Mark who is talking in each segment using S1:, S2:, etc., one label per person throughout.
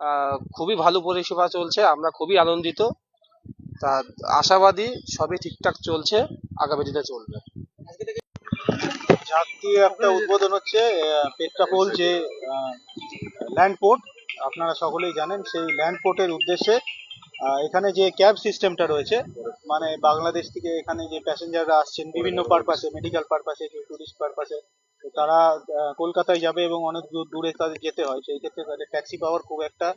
S1: আহ, খুবই ভালো পরিষেবা চলছে আমরা খুবই আনন্দিত। তা আশাবাদী সবই ঠিকঠাক চলছে আগামী দিনে চলবে।
S2: একটা উদ্বোধন হচ্ছে পেট্রাপোল যে ল্যান্ড পোর্ট আপনারা সকলেই জানেন সেই ল্যান্ড পোর্টের উদ্দেশ্যে এখানে যে ক্যাব সিস্টেমটা রয়েছে মানে বাংলাদেশ থেকে এখানে যে প্যাসেঞ্জাররা আসছেন বিভিন্ন পারপাসে মেডিকেল পারপাসে কেউ টুরিস্ট পারপাসে তো তারা কলকাতায় যাবে এবং অনেক দূর, দূরে তাদের যেতে হয়। সেই ক্ষেত্রে তাদের ট্যাক্সি পাওয়ার খুব একটা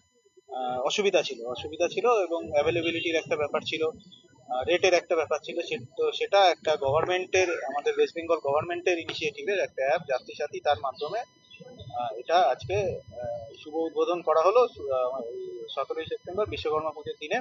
S2: অসুবিধা ছিল। অসুবিধা ছিল এবং অ্যাভেলেবিলিটির একটা ব্যাপার ছিল রেটের একটা ব্যাপার ছিল। তো সেটা একটা গভর্নমেন্টের আমাদের ওয়েস্ট বেঙ্গল গভর্নমেন্টের ইনিশিয়েটিভের একটা অ্যাপ যাত্রী সাথী তার মাধ্যমে এটা আজকে শুভ উদ্বোধন করা হলো সতেরোই সেপ্টেম্বর বিশ্বকর্মা পুজোর দিনে।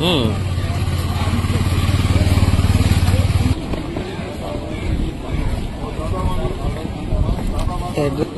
S3: 응.
S4: 대부